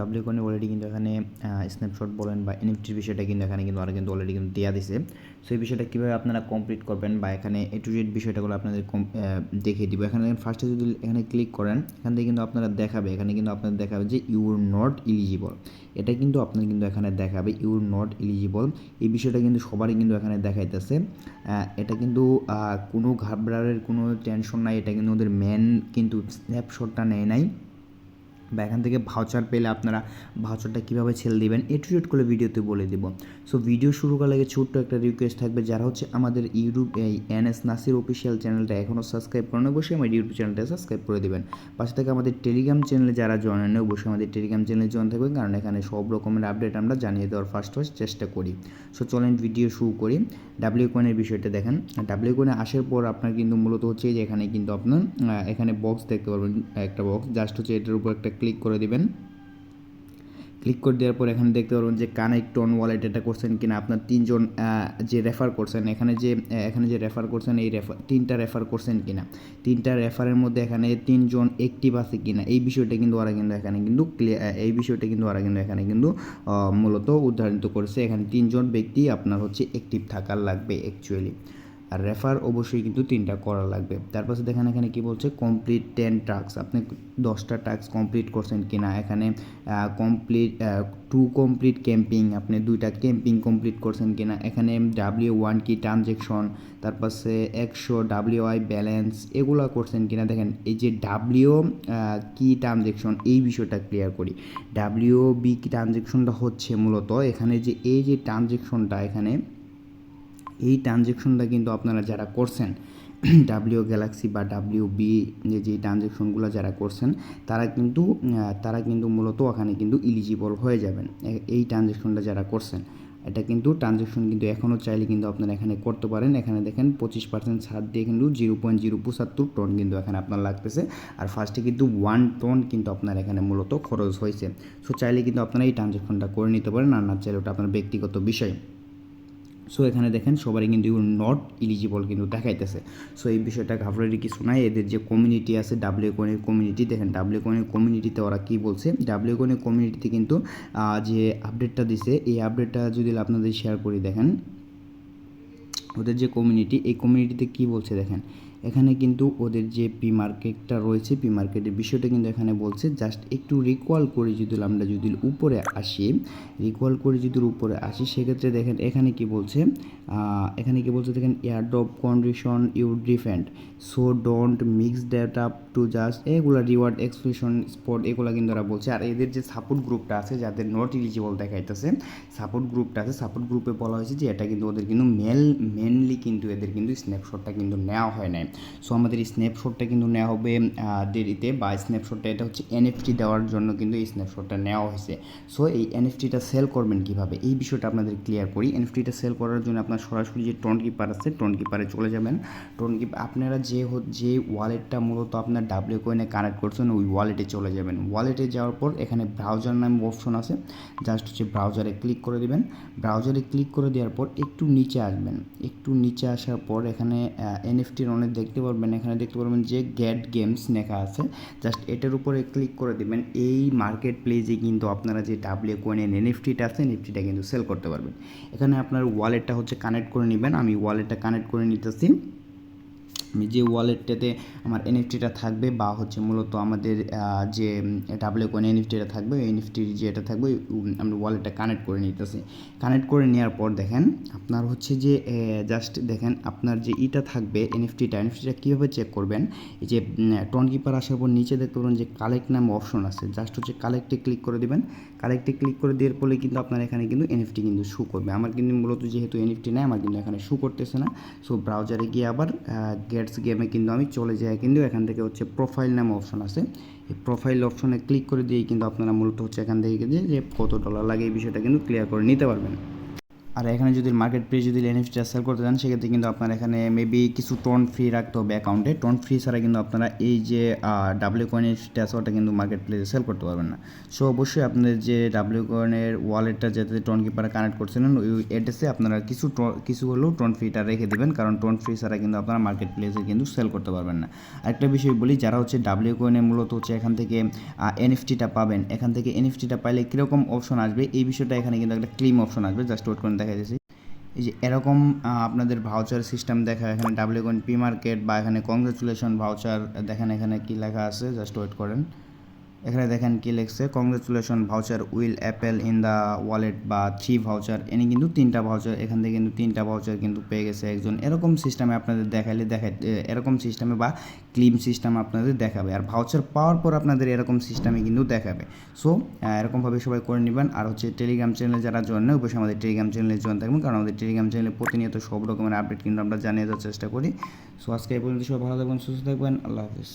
W কয়েনে already কিন্তু এখানে snapshot বলেন বা এনএফটির বিষয়টা কিন্তু এখানে কিন্তু ওরা কিন্তু অলরেডি কিন্তু দেওয়া দিছে। সো এই বিষয়টা কীভাবে আপনারা কমপ্লিট করবেন বা এখানে এ টু জেড বিষয়টাগুলো আপনাদের দেখিয়ে দিব। এখানে ফার্স্টে যদি এখানে ক্লিক করেন, এখান থেকে কিন্তু আপনারা দেখাবে, এখানে কিন্তু আপনাদের দেখাবে যে ইউর নট ইলিজিবল এটা কিন্তু আপনার কিন্তু এখানে দেখাবে ইউর নট ইলিজিবল এই বিষয়টা কিন্তু সবারই কিন্তু এখানে দেখাইতেছে। এটা কিন্তু কোনো ঘাবড়ারের কোনো টেনশন নাই, এটা কিন্তু ওদের মেন কিন্তু স্ন্যাপশটটা নেয় নাই। বা এখান থেকে ভাউচার পেলে আপনারা ভাউচারটা কীভাবে ছেড়ে দেবেন, এ টু করে ভিডিওতে বলে দেবো। সো ভিডিও শুরু করার আগে ছোট্ট একটা রিকোয়েস্ট থাকবে, যারা হচ্ছে আমাদের ইউটিউব, এই এন এস নাসির অফিসিয়াল চ্যানেলটা এখনও সাবস্ক্রাইব করে করেন, অবশ্যই আমার ইউটিউব চ্যানেলটা সাবস্ক্রাইব করে দেবেন। পাশে থেকে আমাদের টেলিগ্রাম চ্যানেলে যারা জয়েন নেই অবশ্যই আমাদের টেলিগ্রাম চ্যানেলে জয়েন থাকবেন, কারণ এখানে সব রকমের আপডেট আমরা জানিয়ে দেওয়ার ফার্স্ট ফার্স্ট চেষ্টা করি। সো চলেন ভিডিও শুরু করি। ডাব্লিউ কোয়েনের বিষয়টা দেখেন। ডাব্লিউ কোয়েনে আসার পর আপনার কিন্তু মূলত হচ্ছে যে এখানে কিন্তু আপনার এখানে বক্স দেখতে পারবেন, একটা বক্স জাস্ট হচ্ছে এটার উপর একটা ক্লিক করে দিবেন। ক্লিক করে দেওয়ার পর এখানে দেখতে পারবেন যে কানেক্ট অন ওয়ালেট এটা করছেন কিনা। আপনার তিনজন যে রেফার করছেন, এখানে যে এখানে যে রেফার করছেন, এই রেফার তিনটা রেফার করছেন কিনা। তিনটা রেফারের মধ্যে এখানে তিনজন অ্যাক্টিভ আছে কিনা। এই বিষয়টা কিন্তু ওরা কিন্তু এখানে কিন্তু এই বিষয়টা কিন্তু ওরা কিন্তু এখানে কিন্তু মূলত উদ্ধারিত করেছে। এখানে তিনজন ব্যক্তি আপনার হচ্ছে অ্যাক্টিভ থাকার লাগবে অ্যাকচুয়ালি আর রেফার অবশ্যই কিন্তু তিনটা করা লাগবে। তারপর দেখেন এখানে কি বলছে কমপ্লিট টেন টাস্ক আপনি দশটা টাস্ক কমপ্লিট করছেন কিনা? এখানে কমপ্লিট টু কমপ্লিট ক্যাম্পিং আপনি দুইটা ক্যাম্পিং কমপ্লিট করছেন কিনা? এখানে ডাব্লিউ ওয়ান কি ট্রানজেকশন তারপরে একশো ডাব্লিউ আই ব্যালেন্স এগুলো করছেন কিনা? দেখেন, এই যে ডাব্লিউ কি ট্রানজেকশন এই বিষয়টা ক্লিয়ার করি। ডাব্লিউ বি কি ট্রানজেকশনটা হচ্ছে মূলত? এখানে যে, এই যে ট্রানজেকশনটা এখানে এই ট্রানজেকশনটা কিন্তু আপনারা যারা করছেন ডাব্লিউ গ্যালাক্সি বা ডাব্লিউ বি যে ট্রানজেকশনগুলো যারা করছেন, তারা কিন্তু তারা কিন্তু মূলত ওখানে কিন্তু ইলিজিবল হয়ে যাবেন। এই ট্রানজেকশনটা যারা করছেন, এটা কিন্তু ট্রানজেকশন কিন্তু এখনও চাইলে কিন্তু আপনারা এখানে করতে পারেন। এখানে দেখেন পঁচিশ পার্সেন্ট ছাড় দিয়ে কিন্তু জিরো পয়েন্ট জিরো পঁচাত্তর টন কিন্তু এখানে আপনার লাগতেছে। আর ফার্স্টে কিন্তু ওয়ান টন কিন্তু আপনার এখানে মূলত খরচ হয়েছে। সো চাইলে কিন্তু আপনারা এই ট্রানজেকশনটা করে নিতে পারেন। আর না চাইলে ওটা আপনার ব্যক্তিগত বিষয়। সো এখানে দেখেন সবারই কিন্তু ইউ নট ইলিজিবল কিন্তু দেখাইতেছে। সো এই বিষয়টা ঘাবড়ারি কিছু নাই। এদের যে কমিউনিটি আছে ডাব্লিউ কোনের কমিউনিটি দেখেন ডাব্লিউ কোনের কমিউনিটিতে ওরা কী বলছে? ডাব্লিউ কোনের কমিউনিটিতে কিন্তু যে আপডেটটা দিছে, এই আপডেটটা যদি আপনাদের শেয়ার করি, দেখেন, ওদের যে কমিউনিটি এই কমিউনিটিতে কী বলছে, দেখেন এখানে কিন্তু ওদের যে পি মার্কেটটা রয়েছে, পি মার্কেটের বিষয়টা কিন্তু এখানে বলছে জাস্ট একটু রিকোয়াল করে যদি আমরা যদি উপরে আসি রিকোয়াল করে যদি উপরে আসি, সেক্ষেত্রে দেখেন এখানে কি বলছে এখানে কি বলছে দেখেন air airdrop condition you defend so don't mix that up to just এগুলো রিওয়ার্ড এক্সপ্রেশন স্পট এগুলো কিন্তু ওরা বলছে। আর এদের যে সাপোর্ট গ্রুপটা আছে, যাদের নট ইলিজিবল দেখাইতেছে সাপোর্ট গ্রুপটা আছে সাপোর্ট গ্রুপে বলা হয়েছে যে এটা কিন্তু ওদের কিন্তু মেল মেনলি কিন্তু এদের কিন্তু স্ন্যাপশটটা কিন্তু নেওয়া হয় নাই। সো আমাদের এই স্ন্যাপশটটা কিন্তু নেওয়া হবে দেরিতে বা স্ন্যাপশটটা এটা হচ্ছে এনএফটি দেওয়ার জন্য কিন্তু এই স্ন্যাপশটটা নেওয়া হয়েছে। সো এই এনএফটিটা সেল করবেন কীভাবে? এই বিষয়টা আপনাদের ক্লিয়ার করি। এনএফটিটা সেল করার জন্য আপনার সরাসরি যে টোন কিপার আছে টোন কিপারে চলে যাবেন। টোন কিপার আপনারা যে যে ওয়ালেটটা মূলত আপনার ডাব্লিউ কয়েনে কানেক্ট করছেন, ওই ওয়ালেটে চলে যাবেন। ওয়ালেটে যাওয়ার পর এখানে ব্রাউজার নামে অপশন আছে। জাস্ট হচ্ছে ব্রাউজারে ক্লিক করে দিবেন। ব্রাউজারে ক্লিক করে দেওয়ার পর একটু নিচে আসবেন। একটু নিচে আসার পর এখানে এনএফটির অনেক দেখতে পারবেন, এখানে দেখতে পারবেন যে গ্যাট গেমস লেখা আছে। জাস্ট এটার উপরে ক্লিক করে দেবেন, এই মার্কেট প্লেসে কিন্তু আপনারা যে ডাব্লিউ কোয়েনের এনএফটিটা আছে এনএফটিটা কিন্তু সেল করতে পারবেন। এখানে আপনার ওয়ালেটটা হচ্ছে কানেক্ট করে নেবেন, আমি ওয়ালেটটা কানেক্ট করে নিতেছি। যে ওয়ালেটটাতে আমার এনএফটিটা থাকবে বা হচ্ছে মূলত আমাদের যে ডাবল কোন এনএফটিটা থাকবে, ওই এনএফটির যে এটা থাকবে আমরা ওয়ালেটটা কানেক্ট করে নিতেছি। কানেক্ট করে নেওয়ার পর দেখেন, আপনার হচ্ছে যে জাস্ট দেখেন আপনার যে ইটা থাকবে, এনএফটিটা এনএফটিটা কীভাবে চেক করবেন? এই যে টন কিপার আসার পর নিচে দেখতে পাবেন যে কালেক্ট নাম অপশন আছে। জাস্ট হচ্ছে কালেক্টে ক্লিক করে দেবেন। কালেক্টে ক্লিক করে দেওয়ার ফলে কিন্তু আপনার এখানে কিন্তু এনএফটি কিন্তু শু করবে। আমার কিন্তু মূলত যেহেতু এনএফটি নেই, আমার কিন্তু এখানে শু করতেছে না। সো ব্রাউজারে গিয়ে আবার গেটস গেমে কিন্তু আমি চলে যাই, কিন্তু এখান থেকে হচ্ছে প্রোফাইল নামে অপশন আছে। এই প্রোফাইল অপশনে ক্লিক করে দিয়েই কিন্তু আপনারা মূলত হচ্ছে এখান থেকে যে কত ডলার লাগে এই বিষয়টা কিন্তু ক্লিয়ার করে নিতে পারবেন। আর এখানে যদি মার্কেট প্লেস যদি এনএফটিটা সেল করতে চান, সেক্ষেত্রে কিন্তু আপনার এখানে মেবি কিছু টোন ফ্রি রাখতে হবে অ্যাকাউন্টে টোন ফ্রি ছাড়া কিন্তু আপনারা এই যে ডাব্লিউ কয়েন এনএফটিটা আছে, ওটা কিন্তু মার্কেট প্লেসে সেল করতে পারবেন না। সো অবশ্যই আপনাদের যে ডাব্লিউ কয়েনের ওয়ালেটটা যাতে টোন কিপারে কানেক্ট করছিলেন ওই অ্যাড্রেসে আপনারা কিছু কিছু হলেও টোন ফ্রিটা রেখে দেবেন, কারণ টোন ফ্রি ছাড়া কিন্তু আপনারা মার্কেট প্লেসে কিন্তু সেল করতে পারবেন না। আরেকটা বিষয় বলি, যারা হচ্ছে ডাব্লিউ কয়েনে মূলত হচ্ছে এখান থেকে এনএফটিটা পাবেন, এখান থেকে এনএফটিটা পাইলে কীরকম অপশন আসবে? এই বিষয়টা এখানে কিন্তু একটা ক্লিম অপশন আসবে জাস্ট ওয়েট করে দেখা যাচ্ছে এই যে এরকম আপনাদের ভাউচার সিস্টেম দেখা, এখানে ডাব্লিউ পি মার্কেট বা এখানে কংগ্রেচুলেশন ভাউচার দেখেন এখানে কি লেখা আছে জাস্ট ওয়েট করেন। এখানে দেখেন কি লেখছে congratulation voucher will appear in the wallet বা থ্রি ভাউচার এনে কিন্তু তিনটা ভাউচার এখান থেকে কিন্তু তিনটা ভাউচার কিন্তু পেয়ে গেছে একজন। এরকম সিস্টেমে আপনাদের দেখাইলে দেখাই এরকম সিস্টেমে বা ক্লিম সিস্টেম আপনাদের দেখাবে। আর ভাউচার পাওয়ার পর আপনাদের এরকম সিস্টেমে কিন্তু দেখাবে। সো এরকমভাবে সবাই করে নেবেন। আর হচ্ছে টেলিগ্রাম চ্যানেলে যারা জয়েন নেই অবশ্যই আমাদের টেলিগ্রাম চ্যানেলে জয়েন থাকবেন। কারণ আমাদের টেলিগ্রাম চ্যানেলে প্রতিনিয়ত সব রকমের আপডেট কিন্তু আমরা জানিয়ে দেওয়ার চেষ্টা করি। সো আজকে এই পর্যন্ত সবাই ভালো থাকবেন, সুস্থ থাকবেন। আল্লাহ হাফিজ।